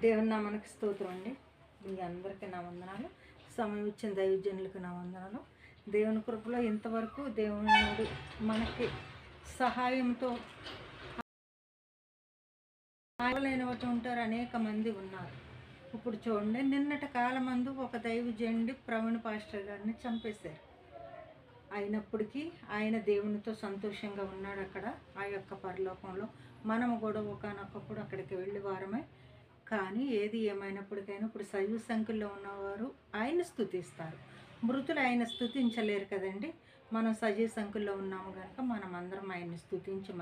దేవుని నామానికి స్తోత్రం అండి. మీ అందరికీ నా వందనాలు. సమయం ఇచ్చిన దైవజనులకు నా వందనాలు. దేవుని కృపలో ఇంతవరకు దేవుని మనకి సహాయంతో లేని ఉంటారు అనేక మంది ఉన్నారు. ఇప్పుడు చూడండి నిన్నటి కాలమందు ఒక దైవజనుడి ప్రవీణ్ పాస్టర్ గారిని చంపేశారు. అయినప్పటికీ ఆయన దేవునితో సంతోషంగా ఉన్నాడు అక్కడ ఆ యొక్క పరలోకంలో. మనము కూడా ఒకనొకప్పుడు అక్కడికి వెళ్ళి వారమే కానీ ఏది ఏమైనప్పటికైనా ఇప్పుడు సజీవ సంఖ్యలో ఉన్నవారు ఆయన స్థుతిస్తారు. మృతులు ఆయన స్థుతించలేరు కదండి. మనం సజీవ సంఖ్యలో ఉన్నాము కనుక మనం అందరం ఆయన్ని స్థుతించి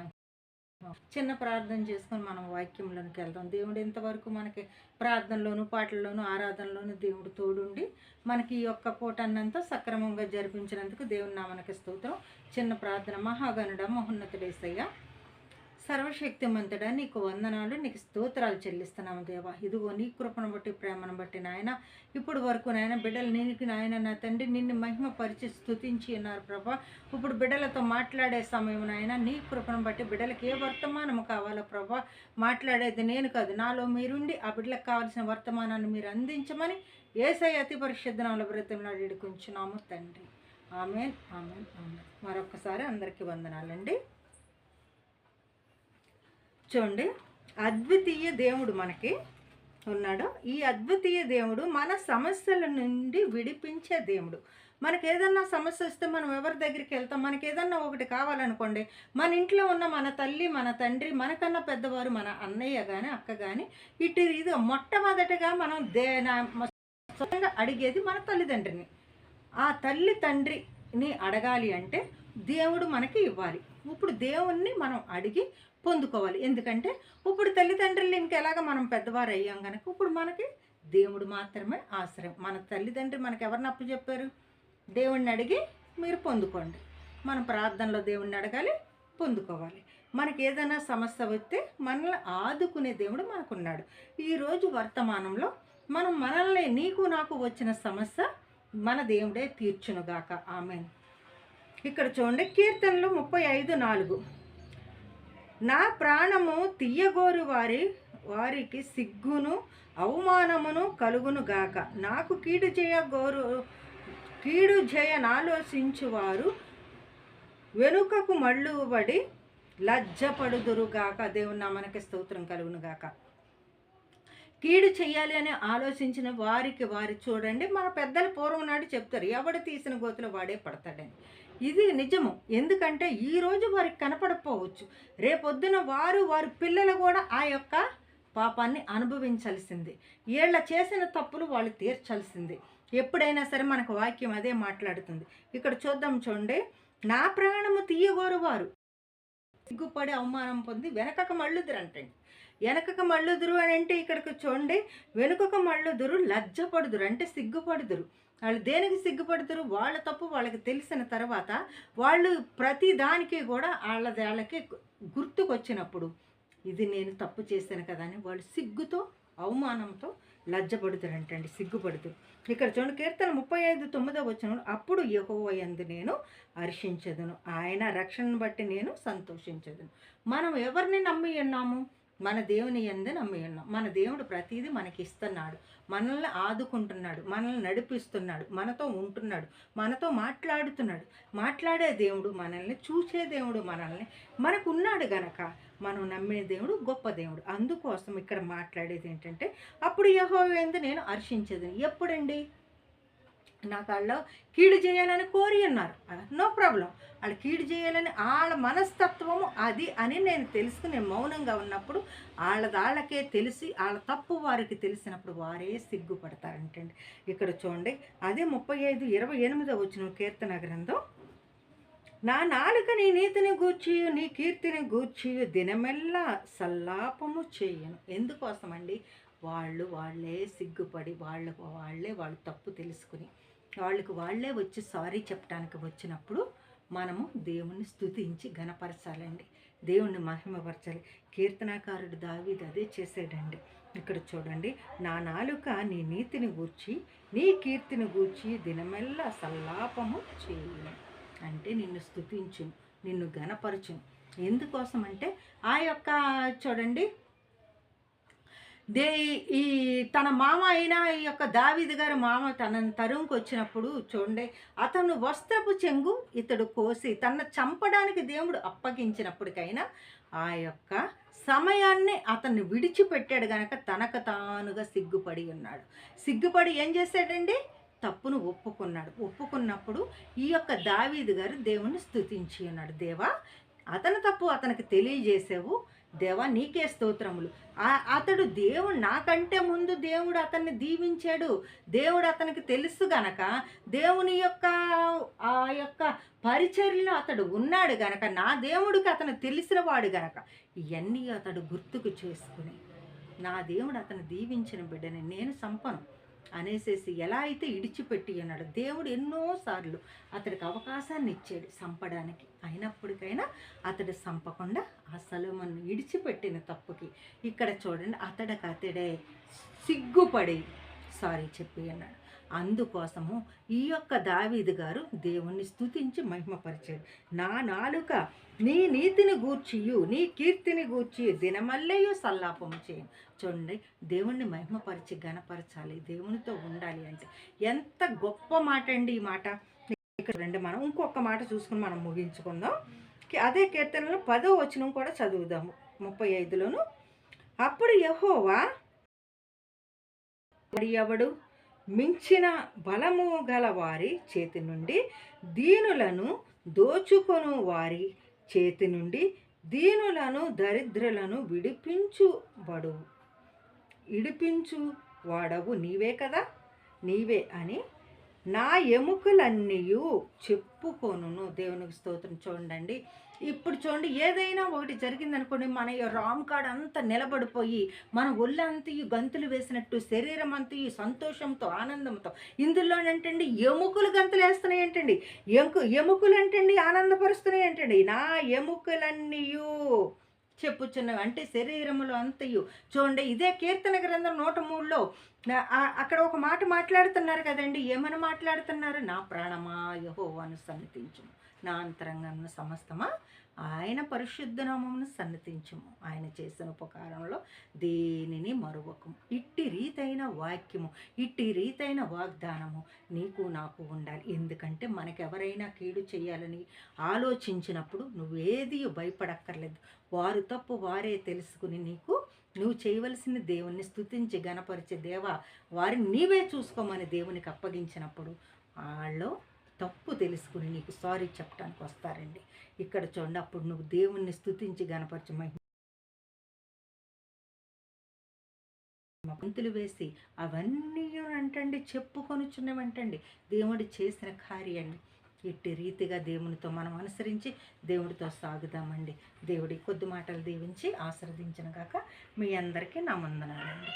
చిన్న ప్రార్థన చేసుకొని మనం వాక్యంలోనికి వెళ్దాం. దేవుడు ఇంతవరకు మనకి ప్రార్థనలోను పాటల్లోను ఆరాధనలోను దేవుడు తోడుండి మనకి ఈ యొక్క పూటన్నంతా సక్రమంగా జరిపించినందుకు దేవుని నామనకి స్తోత్రం. చిన్న ప్రార్థన మహాగణుడ మహోన్నతుడేసయ్య. సర్వశక్తిమంతుడా నీకు వందనాలు నీకు స్తోత్రాలు చెల్లిస్తున్నాము దేవా. ఇదిగో నీ కృపను బట్టి ప్రేమను బట్టి నాయన ఇప్పుడు వరకు నాయన బిడ్డలు నీకు నాయన నా తండ్రి నిన్ను మహిమ పరిచి స్తుతించి ఉన్నారు ప్రభా. ఇప్పుడు బిడ్డలతో మాట్లాడే సమయం నాయన నీ కృపను బట్టి బిడ్డలకి ఏ వర్తమానము కావాలో ప్రభా. మాట్లాడేది నేను కాదు నాలో మీరుండి ఆ బిడ్డలకు కావాల్సిన వర్తమానాన్ని మీరు అందించమని ఏసై అతి పరిశుద్ధనాలు వ్రతంలో ఇడుకుంటున్నాము తండ్రి. Amen amen amen. మరొకసారి అందరికీ వందనాలండి. చూడండి. అద్వితీయ దేవుడు మనకి ఉన్నాడు. ఈ అద్వితీయ దేవుడు మన సమస్యల నుండి విడిపించే దేవుడు. మనకి ఏదన్నా సమస్య వస్తే మనం ఎవరి దగ్గరికి వెళ్తాం? మనకి ఏదన్నా ఒకటి కావాలనుకోండి మన ఇంట్లో ఉన్న మన తల్లి మన తండ్రి మనకన్నా పెద్దవారు మన అన్నయ్య కానీ అక్క కానీ ఇటు ఇది మొట్టమొదటిగా మనం దే నా- అడిగేది మన తల్లిదండ్రిని. ఆ తల్లి తండ్రిని అడగాలి అంటే దేవుడు మనకి ఇవ్వాలి. ఇప్పుడు దేవుణ్ణి మనం అడిగి పొందుకోవాలి. ఎందుకంటే ఇప్పుడు తల్లిదండ్రులు ఇంకెలాగ మనం పెద్దవారు అయ్యాం కనుక ఇప్పుడు మనకి దేవుడు మాత్రమే ఆశ్రయం. మన తల్లిదండ్రి మనకు ఎవరిని అప్పు చెప్పారు? దేవుణ్ణి అడిగి మీరు పొందుకోండి. మన ప్రార్థనలో దేవుణ్ణి అడగాలి పొందుకోవాలి. మనకి ఏదైనా సమస్య వస్తే మనల్ని ఆదుకునే దేవుడు మనకున్నాడు. ఈరోజు వర్తమానంలో మనం మనల్ని నీకు నాకు వచ్చిన సమస్య మన దేవుడే తీర్చునుగాక. ఆమె ఇక్కడ చూడండి కీర్తనలు ముప్పై ఐదు నాలుగు. నా ప్రాణము తీయగోరు వారి వారికి సిగ్గును అవమానమును కలుగును గాక. నాకు కీడు చేయ గోరు కీడు చేయనాలోచించువారు వెనుకకు మళ్ళుబడి లజ్జపడుదురు గాక. దేవుని మనకి స్తోత్రం కలుగును గాక. కీడు చేయాలి అని ఆలోచించిన వారికి వారి చూడండి మన పెద్దల పూర్వం నాడు చెప్తారు ఎవడు తీసిన గోతులు వాడే పడతాడని. ఇది నిజము. ఎందుకంటే ఈరోజు వారికి కనపడకపోవచ్చు. రేపొద్దున వారు వారి పిల్లలు కూడా ఆ యొక్క పాపాన్ని అనుభవించాల్సింది. వీళ్ళ చేసిన తప్పులు వాళ్ళు తీర్చాల్సింది. ఎప్పుడైనా సరే మనకు వాక్యం అదే మాట్లాడుతుంది. ఇక్కడ చూద్దాం చూడండి. నా ప్రాణము తీయగోరు వారు. సిగ్గుపడి అవమానం పొంది వెనకక మళ్ళుదురు అంటండి వెనకక మళ్ళుదురు అని అంటే ఇక్కడికి చూడండి. వెనుకక మళ్ళుదురు లజ్జపడుదురు అంటే సిగ్గుపడుదురు. వాళ్ళు దేనికి సిగ్గుపడుతురు వాళ్ళ తప్పు వాళ్ళకి తెలిసిన తర్వాత వాళ్ళు ప్రతి దానికి కూడా వాళ్ళది వాళ్ళకి గుర్తుకొచ్చినప్పుడు ఇది నేను తప్పు చేశాను కదా అని వాళ్ళు సిగ్గుతో అవమానంతో లజ్జపడుతారంటండి సిగ్గుపడుతురు ఇక్కడ చూడండి కీర్తన ముప్పై ఐదు తొమ్మిదో వచ్చిన అప్పుడు యహోవయందు నేను హర్షించదును. ఆయన రక్షణను బట్టి నేను సంతోషించదును. మనం ఎవరిని నమ్మి ఉన్నాము? మన దేవుని ఎందు నమ్మి ఉన్నాం. మన దేవుడు ప్రతిదీ మనకి ఇస్తున్నాడు మనల్ని ఆదుకుంటున్నాడు. మనల్ని నడిపిస్తున్నాడు. మనతో ఉంటున్నాడు. మనతో మాట్లాడుతున్నాడు. మాట్లాడే దేవుడు మనల్ని చూసే దేవుడు మనల్ని. మనకు ఉన్నాడు గనక మనం నమ్మే దేవుడు గొప్ప దేవుడు. అందుకోసం ఇక్కడ మాట్లాడేది ఏంటంటే అప్పుడు యహో ఎందు నేను హర్షించేది. ఎప్పుడండి? నా కాళ్ళలో కీడు చేయాలని కోరి ఉన్నారు నో ప్రాబ్లం. వాళ్ళు కీడు చేయాలని వాళ్ళ మనస్తత్వము అది అని నేను తెలుసుకుని మౌనంగా ఉన్నప్పుడు వాళ్ళదాళ్ళకే తెలిసి వాళ్ళ తప్పు వారికి తెలిసినప్పుడు వారే సిగ్గుపడతారంటండి. ఇక్కడ చూడండి. అదే ముప్పై ఐదు ఇరవై ఎనిమిదో వచ్చిన కీర్తన గ్రంథం. నా నాలుక నీ నీతిని గూర్చి నీ కీర్తిని గూర్చి దినమెల్లా సల్లాపము చేయను. ఎందుకోసమండి? వాళ్ళు వాళ్ళే సిగ్గుపడి వాళ్ళకు వాళ్ళే వాళ్ళు తప్పు తెలుసుకుని వాళ్ళకి వాళ్ళే వచ్చి సారీ చెప్పడానికి వచ్చినప్పుడు మనము దేవుణ్ణి స్థుతించి ఘనపరచాలండి. దేవుణ్ణి మహిమపరచాలి. కీర్తనాకారుడు దావీదు అదే చేసాడండి. ఇక్కడ చూడండి నా నాలుక నీ నీతిని గూర్చి నీ కీర్తిని గూర్చి దినమెల్లా సల్లాపము చేయను. అంటే నిన్ను స్థుతించు నిన్ను ఘనపరచు ఎందుకోసం అంటే ఆ యొక్క చూడండి దే ఈ తన మామ అయిన ఈ యొక్క దావీదు గారి మామ తనను తరుముకు వచ్చినప్పుడు చూడండి అతను వస్త్రపు చెంగు ఇతడు కోసి తన చంపడానికి దేవుడు అప్పగించినప్పటికైనా ఆ యొక్క సమయాన్ని అతన్ని విడిచిపెట్టాడు గనక తనకు తానుగా సిగ్గుపడి ఉన్నాడు. సిగ్గుపడి ఏం చేశాడండి? తప్పును ఒప్పుకున్నాడు. ఒప్పుకున్నప్పుడు ఈ యొక్క దావీదు గారు దేవుణ్ణి స్థుతించి ఉన్నాడు. దేవా అతను తప్పు అతనికి తెలియజేసావు. దేవా నీకే స్తోత్రములు. అతడు దేవుడు నాకంటే ముందు దేవుడు అతన్ని దీవించాడు. దేవుడు అతనికి తెలుసు గనక దేవుని యొక్క ఆ యొక్క పరిచర్యలో అతడు ఉన్నాడు గనక నా దేవుడికి అతను తెలిసిన వాడు గనక ఇవన్నీ అతడు గుర్తుకు చేసుకుని నా దేవుడు అతను దీవించిన బిడ్డని నేను సంపను అనేసేసి ఎలా అయితే ఇడిచిపెట్టి ఉన్నాడు దేవుడు ఎన్నోసార్లు అతడికి అవకాశాన్ని ఇచ్చాడు సంపడానికి అయినప్పటికైనా అతడు సంపకుండా ఆ సలోమన్ను ఇడిచిపెట్టిన తప్పుకి ఇక్కడ చూడండి అతడికి అతడే సిగ్గుపడి సారీ చెప్పి అన్నాడు. అందుకోసము ఈ యొక్క దావీదు గారు దేవుణ్ణి స్తుతించి మహిమపరిచాడు. నా నాలుక నీ నీతిని గూర్చియు నీ కీర్తిని గూర్చి దినమల్లయు సల్లాపము చేయను. చూడండి దేవుణ్ణి మహిమపరిచి గణపరచాలి దేవునితో ఉండాలి అంటే ఎంత గొప్ప మాట అండి ఈ మాట. ఇక్కడ రండి మనం ఇంకొక మాట చూసుకుని మనం ముగించుకుందాం. అదే కీర్తనలో పదో వచనం కూడా చదువుదాము ముప్పై ఐదులోను. అప్పుడు యహోవా ఎవడు? మించిన బలము గల వారి చేతి నుండి దీనులను దోచుకొను వారి చేతి నుండి దీనులను దరిద్రులను విడిపించుబడు. ఇడిపించు వాడవు నీవే కదా? నీవే అని నా ఎముకలన్నీయు చెప్పుకొను దేవునికి స్తోత్రం. చూడండి ఇప్పుడు చూడండి ఏదైనా ఒకటి జరిగిందనుకోండి మన రామ్ కార్డ్ అంతా నిలబడిపోయి మన ఒళ్ళంతయు గంతులు వేసినట్టు శరీరం అంతయు సంతోషంతో ఆనందంతో ఇందులోనంటండి ఎముకలు గంతులు వేస్తున్నాయి ఏంటండి ఎముక ఎముకలు అంటండి ఆనందపరుస్తున్నాయి ఏంటండి నా ఎముకలన్నీయు చెప్పుచున్నవి అంటే శరీరములో అంతయు. చూడండి ఇదే కీర్తన గ్రంథం నూట మూడులో అక్కడ ఒక మాట మాట్లాడుతున్నారు కదండి ఏమని మాట్లాడుతున్నారు? నా ప్రాణమా యహోవాను సన్నతించుము నా అంతరంగమును సమస్తమా ఆయన పరిశుద్ధ నామమును సన్నతించము. ఆయన చేసిన ఉపకారంలో దేనిని మరువకము? ఇట్టి రీతైన వాక్యము ఇట్టి రీతైన వాగ్దానము నీకు నాకు ఉండాలి. ఎందుకంటే మనకెవరైనా కీడు చేయాలని ఆలోచించినప్పుడు నువ్వేది భయపడక్కర్లేదు. వారు తప్పు వారే తెలుసుకుని నీకు నువ్వు చేయవలసిన దేవుణ్ణి స్థుతించి గణపరిచే దేవా వారిని నీవే చూసుకోమని దేవునికి అప్పగించినప్పుడు వాళ్ళు తప్పు తెలుసుకుని నీకు సారీ చెప్పడానికి వస్తారండి. ఇక్కడ చూడండి అప్పుడు నువ్వు దేవుణ్ణి స్థుతించి గణపరచమై పంతులు వేసి అవన్నీ అంటండి చెప్పుకొనుచున్నవంటండి. దేవుడు చేసిన కార్యాన్ని ఇట్టి రీతిగా దేవునితో మనం అనుసరించి దేవుడితో సాగుదామండి. దేవుడి కొద్ది మాటలు దీవించి ఆశ్రదించిన గాక మీ అందరికీ నా వందనాలండి.